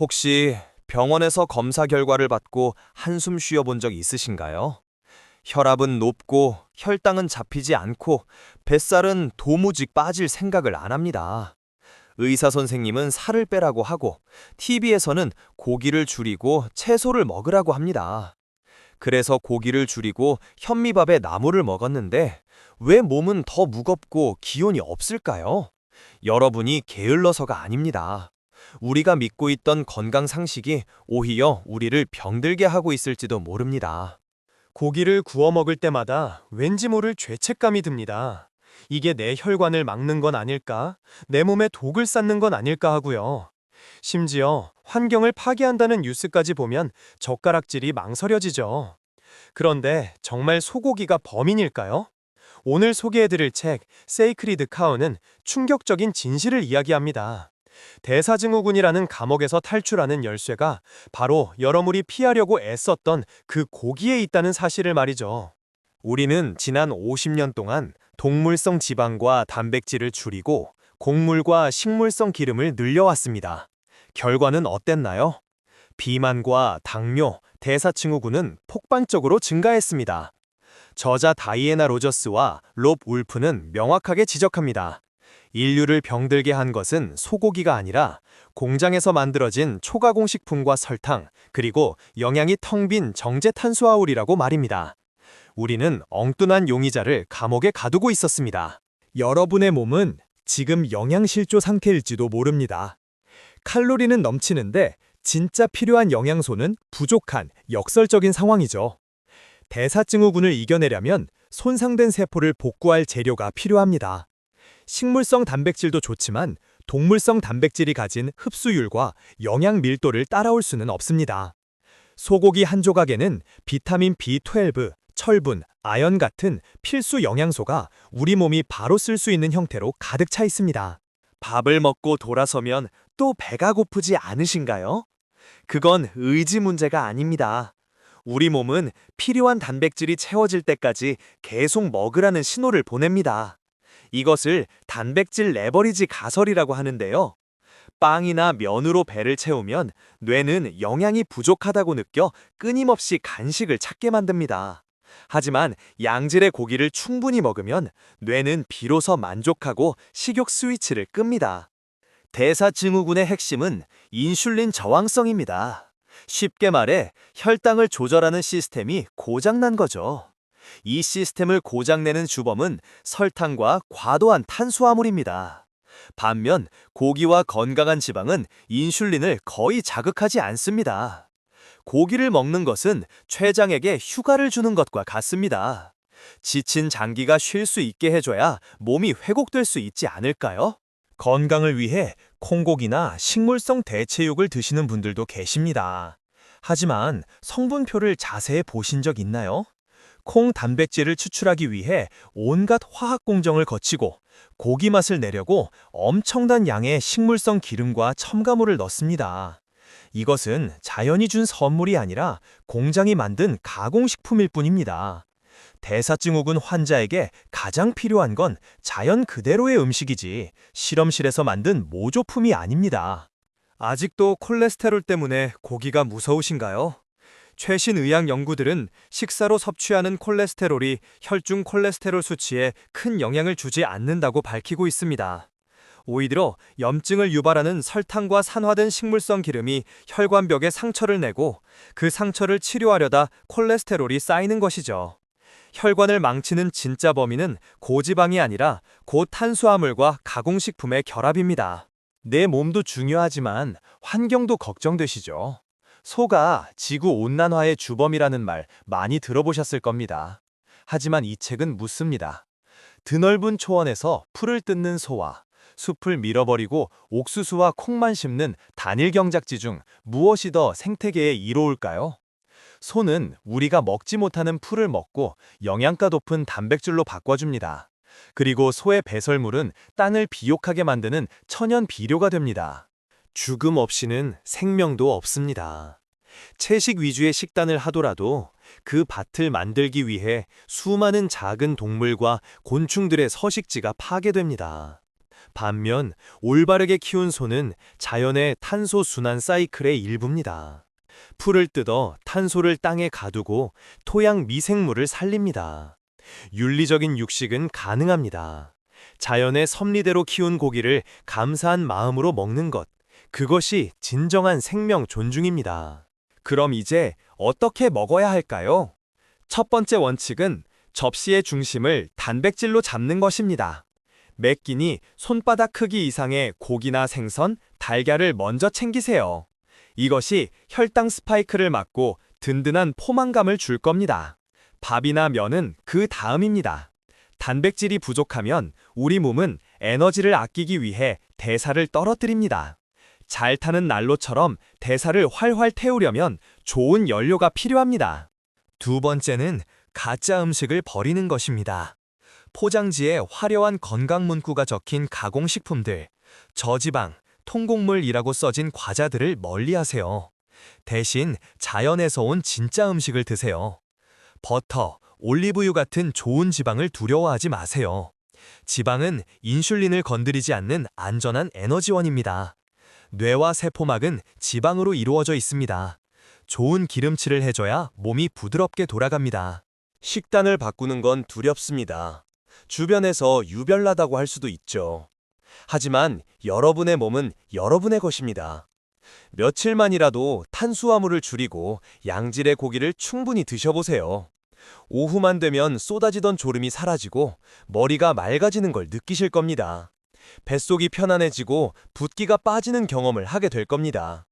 혹시 병원에서 검사 결과를 받고 한숨 쉬어 본 적 있으신가요? 혈압은 높고 혈당은 잡히지 않고 뱃살은 도무지 빠질 생각을 안 합니다. 의사 선생님은 살을 빼라고 하고 TV에서는 고기를 줄이고 채소를 먹으라고 합니다. 그래서 고기를 줄이고 현미밥에 나물을 먹었는데 왜 몸은 더 무겁고 기운이 없을까요? 여러분이 게을러서가 아닙니다. 우리가 믿고 있던 건강 상식이 오히려 우리를 병들게 하고 있을지도 모릅니다. 고기를 구워 먹을 때마다 왠지 모를 죄책감이 듭니다. 이게 내 혈관을 막는 건 아닐까? 내 몸에 독을 쌓는 건 아닐까 하고요. 심지어 환경을 파괴한다는 뉴스까지 보면 젓가락질이 망설여지죠. 그런데 정말 소고기가 범인일까요? 오늘 소개해드릴 책 세이크리드 카우는 충격적인 진실을 이야기합니다. 대사증후군이라는 감옥에서 탈출하는 열쇠가 바로 여러분이 피하려고 애썼던 그 고기에 있다는 사실을 말이죠. 우리는 지난 50년 동안 동물성 지방과 단백질을 줄이고 곡물과 식물성 기름을 늘려왔습니다. 결과는 어땠나요? 비만과 당뇨, 대사증후군은 폭발적으로 증가했습니다. 저자 다이애나 로저스와 롭 울프는 명확하게 지적합니다. 인류를 병들게 한 것은 소고기가 아니라 공장에서 만들어진 초가공식품과 설탕, 그리고 영양이 텅 빈 정제 탄수화물이라고 말입니다. 우리는 엉뚱한 용의자를 감옥에 가두고 있었습니다. 여러분의 몸은 지금 영양실조 상태일지도 모릅니다. 칼로리는 넘치는데 진짜 필요한 영양소는 부족한 역설적인 상황이죠. 대사증후군을 이겨내려면 손상된 세포를 복구할 재료가 필요합니다. 식물성 단백질도 좋지만 동물성 단백질이 가진 흡수율과 영양 밀도를 따라올 수는 없습니다. 소고기 한 조각에는 비타민 B12, 철분, 아연 같은 필수 영양소가 우리 몸이 바로 쓸 수 있는 형태로 가득 차 있습니다. 밥을 먹고 돌아서면 또 배가 고프지 않으신가요? 그건 의지 문제가 아닙니다. 우리 몸은 필요한 단백질이 채워질 때까지 계속 먹으라는 신호를 보냅니다. 이것을 단백질 레버리지 가설이라고 하는데요. 빵이나 면으로 배를 채우면 뇌는 영양이 부족하다고 느껴 끊임없이 간식을 찾게 만듭니다. 하지만 양질의 고기를 충분히 먹으면 뇌는 비로소 만족하고 식욕 스위치를 끕니다. 대사증후군의 핵심은 인슐린 저항성입니다. 쉽게 말해 혈당을 조절하는 시스템이 고장난 거죠. 이 시스템을 고장내는 주범은 설탕과 과도한 탄수화물입니다. 반면 고기와 건강한 지방은 인슐린을 거의 자극하지 않습니다. 고기를 먹는 것은 췌장에게 휴가를 주는 것과 같습니다. 지친 장기가 쉴 수 있게 해줘야 몸이 회복될 수 있지 않을까요? 건강을 위해 콩고기나 식물성 대체육을 드시는 분들도 계십니다. 하지만 성분표를 자세히 보신 적 있나요? 콩 단백질을 추출하기 위해 온갖 화학 공정을 거치고 고기 맛을 내려고 엄청난 양의 식물성 기름과 첨가물을 넣습니다. 이것은 자연이 준 선물이 아니라 공장이 만든 가공식품일 뿐입니다. 대사증후군 환자에게 가장 필요한 건 자연 그대로의 음식이지 실험실에서 만든 모조품이 아닙니다. 아직도 콜레스테롤 때문에 고기가 무서우신가요? 최신 의학 연구들은 식사로 섭취하는 콜레스테롤이 혈중 콜레스테롤 수치에 큰 영향을 주지 않는다고 밝히고 있습니다. 오히려 염증을 유발하는 설탕과 산화된 식물성 기름이 혈관벽에 상처를 내고 그 상처를 치료하려다 콜레스테롤이 쌓이는 것이죠. 혈관을 망치는 진짜 범인은 고지방이 아니라 고탄수화물과 가공식품의 결합입니다. 내 몸도 중요하지만 환경도 걱정되시죠? 소가 지구 온난화의 주범이라는 말 많이 들어보셨을 겁니다. 하지만 이 책은 묻습니다. 드넓은 초원에서 풀을 뜯는 소와 숲을 밀어버리고 옥수수와 콩만 심는 단일 경작지 중 무엇이 더 생태계에 이로울까요? 소는 우리가 먹지 못하는 풀을 먹고 영양가 높은 단백질로 바꿔줍니다. 그리고 소의 배설물은 땅을 비옥하게 만드는 천연 비료가 됩니다. 죽음 없이는 생명도 없습니다. 채식 위주의 식단을 하더라도 그 밭을 만들기 위해 수많은 작은 동물과 곤충들의 서식지가 파괴됩니다. 반면 올바르게 키운 소는 자연의 탄소 순환 사이클의 일부입니다. 풀을 뜯어 탄소를 땅에 가두고 토양 미생물을 살립니다. 윤리적인 육식은 가능합니다. 자연의 섭리대로 키운 고기를 감사한 마음으로 먹는 것. 그것이 진정한 생명 존중입니다. 그럼 이제 어떻게 먹어야 할까요? 첫 번째 원칙은 접시의 중심을 단백질로 잡는 것입니다. 매 끼니 손바닥 크기 이상의 고기나 생선, 달걀을 먼저 챙기세요. 이것이 혈당 스파이크를 막고 든든한 포만감을 줄 겁니다. 밥이나 면은 그 다음입니다. 단백질이 부족하면 우리 몸은 에너지를 아끼기 위해 대사를 떨어뜨립니다. 잘 타는 난로처럼 대사를 활활 태우려면 좋은 연료가 필요합니다. 두 번째는 가짜 음식을 버리는 것입니다. 포장지에 화려한 건강 문구가 적힌 가공식품들, 저지방, 통곡물이라고 써진 과자들을 멀리 하세요. 대신 자연에서 온 진짜 음식을 드세요. 버터, 올리브유 같은 좋은 지방을 두려워하지 마세요. 지방은 인슐린을 건드리지 않는 안전한 에너지원입니다. 뇌와 세포막은 지방으로 이루어져 있습니다. 좋은 기름칠을 해줘야 몸이 부드럽게 돌아갑니다. 식단을 바꾸는 건 두렵습니다. 주변에서 유별나다고 할 수도 있죠. 하지만 여러분의 몸은 여러분의 것입니다. 며칠만이라도 탄수화물을 줄이고 양질의 고기를 충분히 드셔보세요. 오후만 되면 쏟아지던 졸음이 사라지고 머리가 맑아지는 걸 느끼실 겁니다. 뱃속이 편안해지고 붓기가 빠지는 경험을 하게 될 겁니다.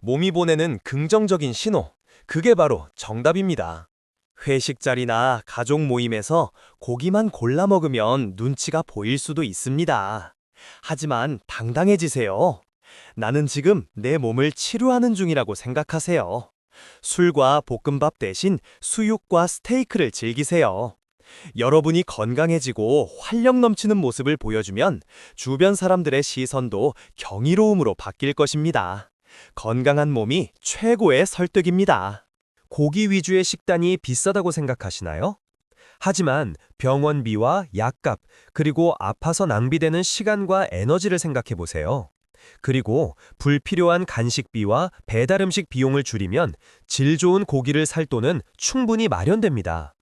몸이 보내는 긍정적인 신호, 그게 바로 정답입니다. 회식 자리나 가족 모임에서 고기만 골라 먹으면 눈치가 보일 수도 있습니다. 하지만 당당해지세요. 나는 지금 내 몸을 치료하는 중이라고 생각하세요. 술과 볶음밥 대신 수육과 스테이크를 즐기세요. 여러분이 건강해지고 활력 넘치는 모습을 보여주면 주변 사람들의 시선도 경이로움으로 바뀔 것입니다. 건강한 몸이 최고의 설득입니다. 고기 위주의 식단이 비싸다고 생각하시나요? 하지만 병원비와 약값, 그리고 아파서 낭비되는 시간과 에너지를 생각해 보세요. 그리고 불필요한 간식비와 배달 음식 비용을 줄이면 질 좋은 고기를 살 돈은 충분히 마련됩니다.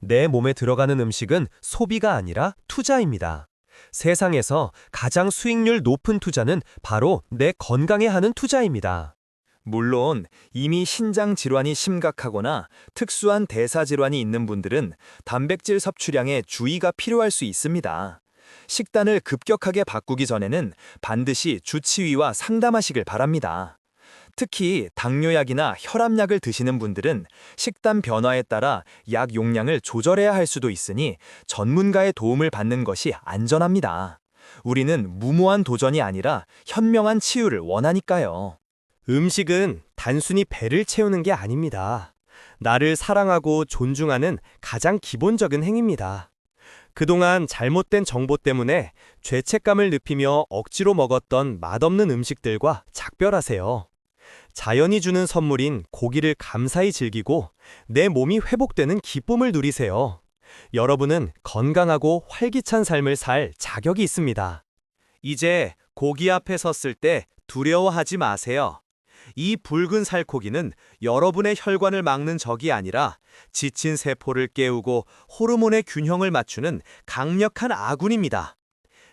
내 몸에 들어가는 음식은 소비가 아니라 투자입니다. 세상에서 가장 수익률 높은 투자는 바로 내 건강에 하는 투자입니다. 물론 이미 신장 질환이 심각하거나 특수한 대사 질환이 있는 분들은 단백질 섭취량에 주의가 필요할 수 있습니다. 식단을 급격하게 바꾸기 전에는 반드시 주치의와 상담하시길 바랍니다. 특히 당뇨약이나 혈압약을 드시는 분들은 식단 변화에 따라 약 용량을 조절해야 할 수도 있으니 전문가의 도움을 받는 것이 안전합니다. 우리는 무모한 도전이 아니라 현명한 치유를 원하니까요. 음식은 단순히 배를 채우는 게 아닙니다. 나를 사랑하고 존중하는 가장 기본적인 행위입니다. 그동안 잘못된 정보 때문에 죄책감을 느끼며 억지로 먹었던 맛없는 음식들과 작별하세요. 자연이 주는 선물인 고기를 감사히 즐기고 내 몸이 회복되는 기쁨을 누리세요. 여러분은 건강하고 활기찬 삶을 살 자격이 있습니다. 이제 고기 앞에 섰을 때 두려워하지 마세요. 이 붉은 살코기는 여러분의 혈관을 막는 적이 아니라 지친 세포를 깨우고 호르몬의 균형을 맞추는 강력한 아군입니다.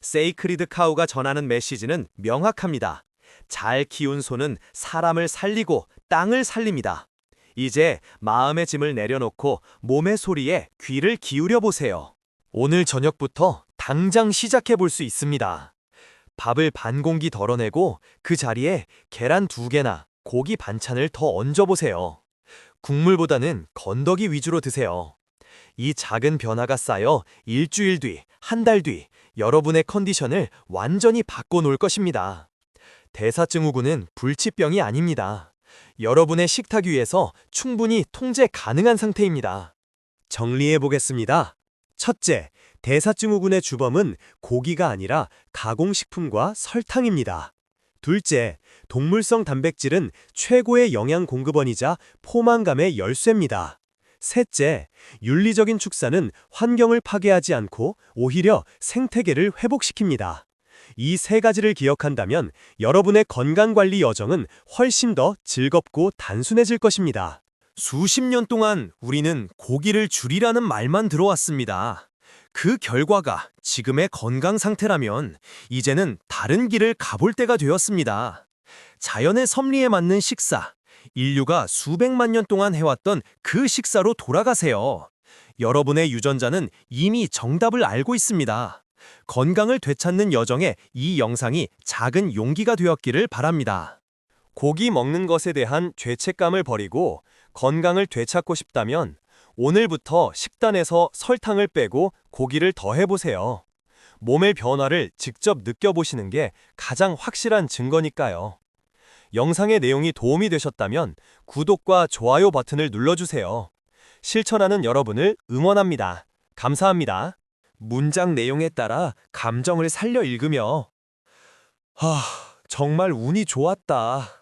세이크리드 카우가 전하는 메시지는 명확합니다. 잘 키운 소는 사람을 살리고 땅을 살립니다. 이제 마음의 짐을 내려놓고 몸의 소리에 귀를 기울여 보세요. 오늘 저녁부터 당장 시작해 볼 수 있습니다. 밥을 반 공기 덜어내고 그 자리에 계란 두 개나 고기 반찬을 더 얹어보세요. 국물보다는 건더기 위주로 드세요. 이 작은 변화가 쌓여 일주일 뒤, 한 달 뒤, 여러분의 컨디션을 완전히 바꿔놓을 것입니다. 대사증후군은 불치병이 아닙니다. 여러분의 식탁 위에서 충분히 통제 가능한 상태입니다. 정리해 보겠습니다. 첫째, 대사증후군의 주범은 고기가 아니라 가공식품과 설탕입니다. 둘째, 동물성 단백질은 최고의 영양 공급원이자 포만감의 열쇠입니다. 셋째, 윤리적인 축사는 환경을 파괴하지 않고 오히려 생태계를 회복시킵니다. 이 세 가지를 기억한다면 여러분의 건강관리 여정은 훨씬 더 즐겁고 단순해질 것입니다. 수십 년 동안 우리는 고기를 줄이라는 말만 들어왔습니다. 그 결과가 지금의 건강 상태라면 이제는 다른 길을 가볼 때가 되었습니다. 자연의 섭리에 맞는 식사, 인류가 수백만 년 동안 해왔던 그 식사로 돌아가세요. 여러분의 유전자는 이미 정답을 알고 있습니다. 건강을 되찾는 여정에 이 영상이 작은 용기가 되었기를 바랍니다. 고기 먹는 것에 대한 죄책감을 버리고 건강을 되찾고 싶다면 오늘부터 식단에서 설탕을 빼고 고기를 더해보세요. 몸의 변화를 직접 느껴보시는 게 가장 확실한 증거니까요. 영상의 내용이 도움이 되셨다면 구독과 좋아요 버튼을 눌러주세요. 실천하는 여러분을 응원합니다. 감사합니다. 문장 내용에 따라 감정을 살려 읽으며 하, 정말 운이 좋았다.